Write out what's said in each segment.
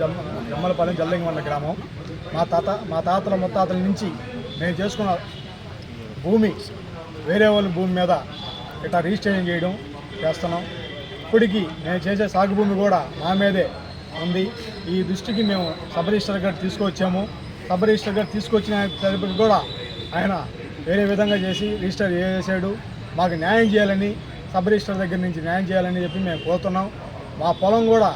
జమ్మ జమ్మలపాలెం జల్లింగమన్న గ్రామం. మా తాత మా తాతల ముత్తాతల నుంచి మేము చేసుకున్న భూమి వేరే వాళ్ళ భూమి మీద ఇట్లా రిజిస్ట్రేషన్ చేయడం చేస్తున్నాం. ఇప్పటికి మేము చేసే సాగు భూమి కూడా మా మీదే ఉంది. ఈ దృష్టికి మేము సబ్ రిజిస్టర్ గారు తీసుకొచ్చాము. సబ్ రిజిస్టర్ గారు తీసుకొచ్చిన తరపుకి కూడా ఆయన వేరే విధంగా చేసి రిజిస్టర్ చేసాడు. మాకు న్యాయం చేయాలని సబ్ రిజిస్టర్ దగ్గర నుంచి న్యాయం చేయాలని చెప్పి మేము కోరుతున్నాం. మా పొలం కూడా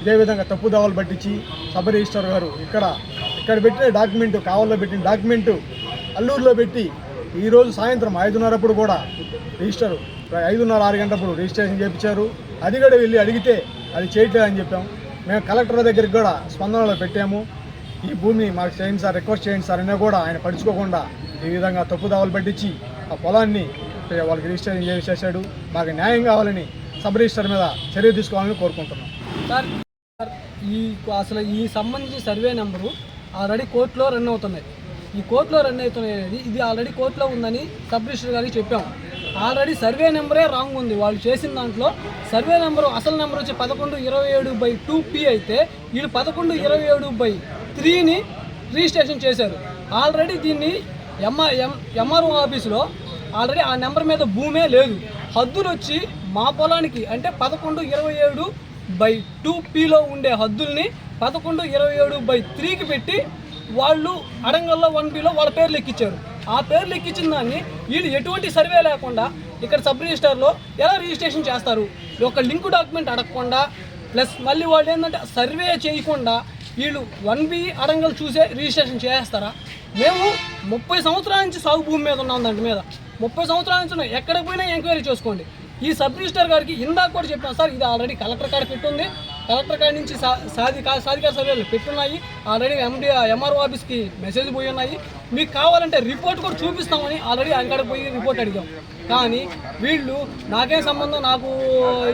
ఇదే విధంగా తప్పుదావలు పట్టించి సబ్ రిజిస్టర్ గారు ఇక్కడ ఇక్కడ పెట్టిన డాక్యుమెంట్ కావల్లో పెట్టిన డాక్యుమెంటు అల్లూరులో పెట్టి ఈరోజు సాయంత్రం ఐదున్నరప్పుడు కూడా రిజిస్టర్ ఐదున్నర ఆరు గంటప్పుడు రిజిస్ట్రేషన్ చేయించారు అది కూడా వెళ్ళి అడిగితే అది చేయట్లేదని చెప్పాం. మేము కలెక్టర్ దగ్గరికి కూడా స్పందనలో పెట్టాము. ఈ భూమి మాకు చేయండి సార్ రిక్వెస్ట్ చేయండి సార్ అయినా కూడా ఆయన పడుచుకోకుండా ఈ విధంగా తప్పుదావలు పట్టించి ఆ పొలాన్ని వాళ్ళకి రిజిస్ట్రేషన్ చేసేసాడు మాకు న్యాయం కావాలని సబ్ రిజిస్టర్ మీద చర్య తీసుకోవాలని కోరుకుంటున్నాం. సార్, ఈ అసలు ఈ సంబంధించిన సర్వే నెంబరు ఆల్రెడీ కోర్టులో రన్ అవుతున్నాయి. ఈ కోర్టులో రన్ అవుతున్నాయి అనేది ఇది ఆల్రెడీ కోర్టులో ఉందని సబ్ రిజిస్టర్ గారికి చెప్పాం. ఆల్రెడీ సర్వే నెంబరే రాంగ్ ఉంది. వాళ్ళు చేసిన దాంట్లో సర్వే నెంబరు అసలు నెంబర్ వచ్చి పదకొండు ఇరవై ఏడు బై టూ పి అయితే వీళ్ళు పదకొండు ఇరవై ఏడు బై త్రీని రిజిస్ట్రేషన్ చేశారు. ఆల్రెడీ దీన్ని ఎంఆర్ ఎం ఎంఆర్ఓ ఆఫీసులో ఆల్రెడీ ఆ నెంబర్ మీద భూమే లేదు. హద్దులు వచ్చి మా పొలానికి అంటే పదకొండు ఇరవై ఏడు బై టూ పీలో ఉండే హద్దుల్ని పదకొండు ఇరవై ఏడు బై త్రీకి పెట్టి వాళ్ళు అడంగల్లో వన్ బిలో వాళ్ళ పేర్లు ఎక్కించారు ఆ పేర్లు ఎక్కించిన దాన్ని వీళ్ళు ఎటువంటి సర్వే లేకుండా ఇక్కడ సబ్ రిజిస్టర్లో ఎలా రిజిస్ట్రేషన్ చేస్తారు? ఒక లింక్ డాక్యుమెంట్ అడగకుండా ప్లస్ మళ్ళీ వాళ్ళు ఏంటంటే సర్వే చేయకుండా వీళ్ళు వన్ బి అడంగల్ చూసే రిజిస్ట్రేషన్ చేస్తారా? మేము ముప్పై సంవత్సరాల నుంచి సాగు భూమి మీద ఉన్నాం దాని మీద. ముప్పై సంవత్సరాల నుంచి ఎక్కడ ఎక్కడికి పోయినా ఎంక్వైరీ చేసుకోండి. ఈ సబ్ రిజిస్టర్ గారికి ఇందాక కూడా చెప్పాను సార్ ఇది ఆల్రెడీ కలెక్టర్ కాడ పెట్టుంది. కలెక్టర్ కాడ నుంచి సా సాధి సాధికార సర్వేలు పెట్టున్నాయి. ఆల్రెడీ ఎండి ఎంఆర్ఓ ఆఫీస్కి మెసేజ్ పోయి ఉన్నాయి. మీకు కావాలంటే రిపోర్ట్ కూడా చూపిస్తామని ఆల్రెడీ అక్కడ పోయి రిపోర్ట్ అడిగాం. కానీ వీళ్ళు నాకేం సంబంధం నాకు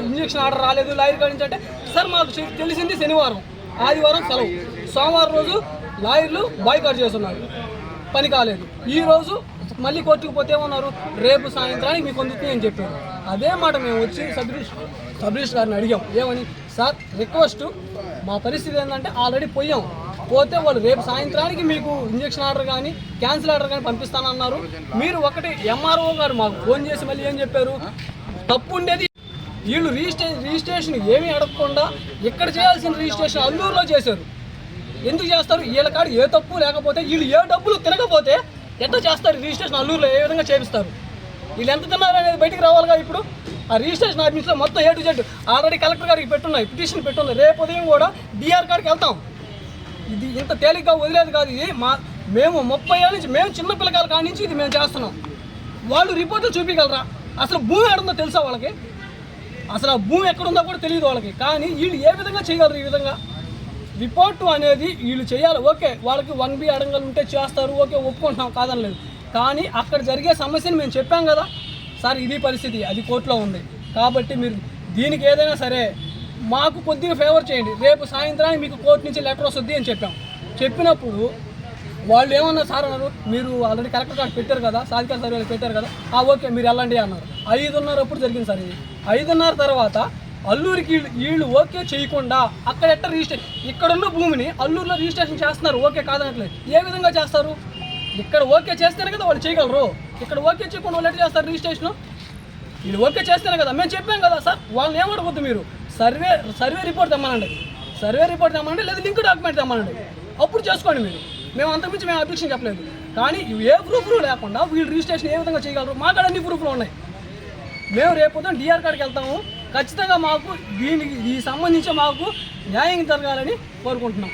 ఇంజక్షన్ ఆర్డర్ రాలేదు లాయర్ కాడ నుంచి అంటే సార్ మాకు తెలిసింది శనివారం ఆదివారం సెలవు. సోమవారం రోజు లాయర్లు బాయ్కాట్ చేస్తున్నారు. పని కాలేదు. ఈరోజు మళ్ళీ కోర్టుకు పోతే ఏమన్నారు? రేపు సాయంత్రానికి మీకు అందుతుంది అని చెప్పారు. అదే మాట మేము వచ్చి సబ్ సబ్రిష్ గారిని అడిగాం. ఏమని? సార్ రిక్వెస్ట్ మా పరిస్థితి ఏంటంటే ఆల్రెడీ పోయాం. పోతే వాళ్ళు రేపు సాయంత్రానికి మీకు ఇంజక్షన్ ఆర్డర్ కానీ క్యాన్సిల్ ఆర్డర్ కానీ పంపిస్తానన్నారు. మీరు ఒకటి ఎంఆర్ఓ గారు మాకు ఫోన్ చేసి మళ్ళీ ఏం చెప్పారు? తప్పు ఉండేది వీళ్ళు రిజిస్ట్రే రిజిస్ట్రేషన్ ఏమీ అడగకుండా ఇక్కడ చేయాల్సిన రిజిస్ట్రేషన్ అల్లూరులో చేశారు. ఎందుకు చేస్తారు? వీళ్ళ కాడ ఏ తప్పు లేకపోతే వీళ్ళు ఏ డబ్బులు తినకపోతే ఎంత చేస్తారు? రిజిస్ట్రేషన్ అల్లూరులో ఏ విధంగా చేపిస్తారు? వీళ్ళు ఎంత తిన్నారు అనేది బయటికి రావాలిగా ఇప్పుడు? ఆ రిజిస్ట్రేషన్ ఆఫీస్లో మొత్తం A to Z already collector గారికి పెట్టున్నాయి పిటిషన్ పెట్టున్నాయి. రేపు ఉదయం కూడా డిఆర్ కాడికి వెళ్తాం. ఇది ఇంత తేలిగ్గా వదిలేదు కాదు ఇది. మా మేము ముప్పై ఏళ్ళ నుంచి మేము చిన్న పిల్లకాయల కాడి నుంచి ఇది మేము చేస్తున్నాం. వాళ్ళు రిపోర్టులు చూపించగలరా? అసలు భూమి ఎక్కడుందో తెలుసా వాళ్ళకి? అసలు ఆ భూమి ఎక్కడుందో కూడా తెలియదు వాళ్ళకి. కానీ వీళ్ళు ఏ విధంగా చేయగలరు ఈ విధంగా? రిపోర్టు అనేది వీళ్ళు చేయాలి. ఓకే వాళ్ళకి వన్ బి అడంగలు ఉంటే చేస్తారు. ఓకే ఒప్పుకుంటున్నాం కాదనలేదు. కానీ అక్కడ జరిగే సమస్యని మేము చెప్పాం కదా. సార్ ఇది పరిస్థితి అది కోర్టులో ఉంది. కాబట్టి మీరు దీనికి ఏదైనా సరే మాకు కొద్దిగా ఫేవర్ చేయండి. రేపు సాయంత్రానికి మీకు కోర్టు నుంచి లెటర్ వస్తుంది అని చెప్పాం. చెప్పినప్పుడు వాళ్ళు ఏమన్నా సార్ అన్నారు మీరు ఆల్రెడీ కలెక్టర్ కార్డు పెట్టారు కదా సాధికార సర్వేలు పెట్టారు కదా. ఓకే మీరు వెళ్ళండి అన్నారు. ఐదున్నర అప్పుడు జరిగింది సార్ ఇది. ఐదున్నర తర్వాత అల్లూరికి వీళ్ళు ఓకే చేయకుండా అక్కడ ఎట్ట రిజిస్ట్రేషన్? ఇక్కడున్న భూమిని అల్లూరులో రిజిస్ట్రేషన్ చేస్తున్నారు. ఓకే కాదనట్లేదు. ఏ విధంగా చేస్తారు? ఇక్కడ ఓకే చేస్తేనే కదా వాళ్ళు చేయగలరు. ఇక్కడ ఓకే చేయకుండా వాళ్ళు ఎట్లా చేస్తారు రిజిస్ట్రేషన్? వీళ్ళు ఓకే చేస్తేనే కదా. మేము చెప్పాం కదా సార్. వాళ్ళని ఏమడవద్దు మీరు? సర్వే సర్వే రిపోర్ట్ తెమ్మనండి. సర్వే రిపోర్ట్ తెమ్మనండి లేదా లింక్ డాక్యుమెంట్ తెమ్మనండి. అప్పుడు చేసుకోండి మీరు. మేము అంతకుమించి మేము అబ్జెక్షన్ చెప్పలేదు. కానీ ఏ ప్రూఫ్లు లేకుండా వీళ్ళు రిజిస్ట్రేషన్ ఏ విధంగా చేయగలరు? మా కాడ అన్ని ప్రూఫ్లు ఉన్నాయి. మేము రేపు పొద్దున్న డిఆర్ కాడికి వెళ్తాము. ఖచ్చితంగా మాకు దీనికి దీనికి సంబంధించి మాకు న్యాయం జరగాలని కోరుకుంటున్నాం.